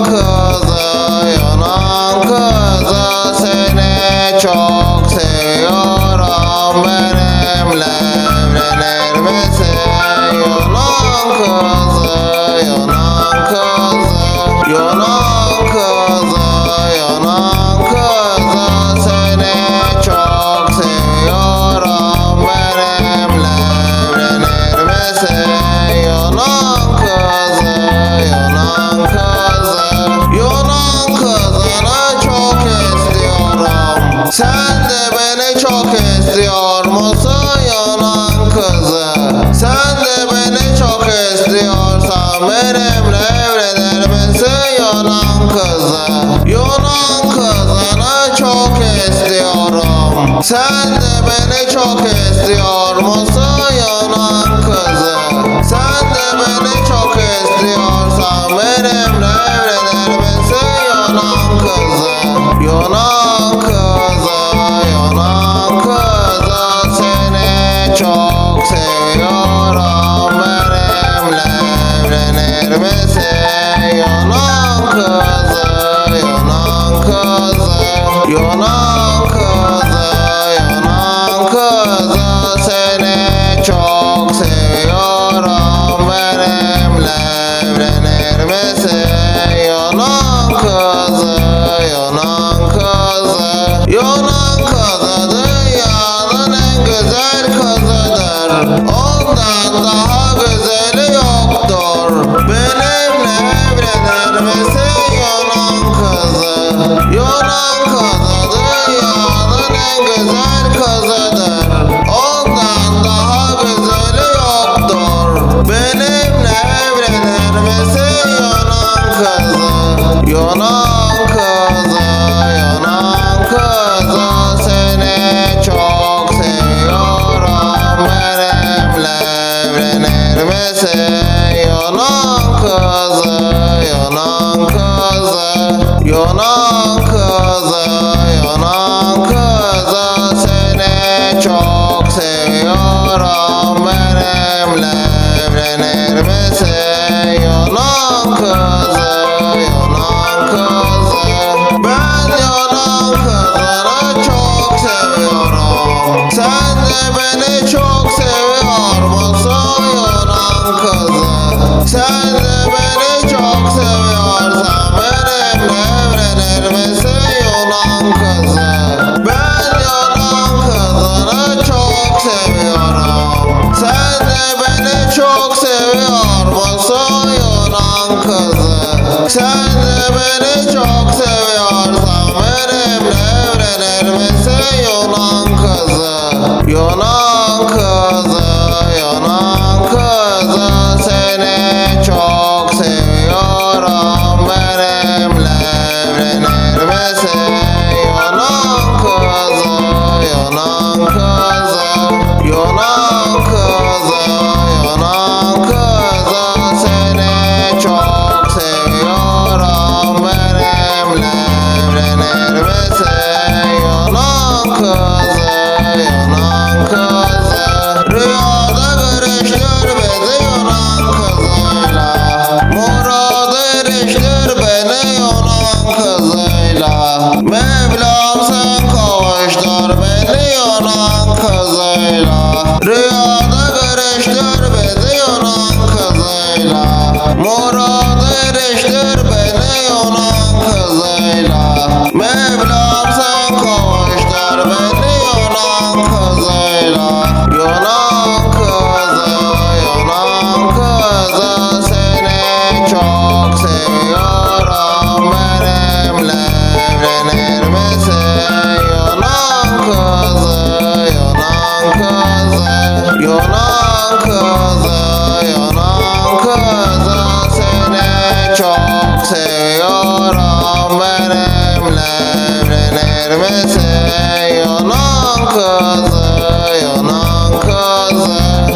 Yunan kızı, Yunan kızı seni çok seviyorum benimle evlenir misin? Sen de beni çok istiyor musun Yunan kızı? Sen de beni çok istiyorsan benimle evlenir misin Yunan kızı? Yunan kızını çok istiyorum. Sen de beni çok istiyor musun Yunan kızı? Sen de beni çok istiyorsan benimle evlenir misin Yunan kızı? Yunan Yunan kızı, Yunan kızı seni çok seviyorum benimle evlenir misin? Yunan kızı, Yunan kızı, Yunan kızı dünyanın en güzel kızıdır. Ondan daha güzeli yoktur. Benimle evlenir misin Yunan kızı? Yunan kızı dünyanın en güzel kızıdır. Misin? Yunan kızı, Yunan kızı, Yunan kızı, Yunan kızı seni çok seviyorum. Benimle evlenir misin? Kızı, Yunan kızı. Ben Yunan kızını çok seviyorum. Sen de beni çok kızı? Sen de beni çok seviyorsan benimle evlenir misin Yunan kızı? Yunan kızı, Yunan kızı seni çok seviyorum benimle evlenir misin? Yunan kızı, benimle evlenir misin? Yunan kızı, rüyada görüştür bizi Yunan kızıyla, murad eriştir beni Yunan kızıyla, Mevlam sen kavuştur beni Yunan kızıyla, rüyada görüştür bizi Yunan kızıyla, kızı, Yunan kızı, Yunan kızı seni çok seviyorum benimle evlenir misin? Yunan kızı, Yunan kızı.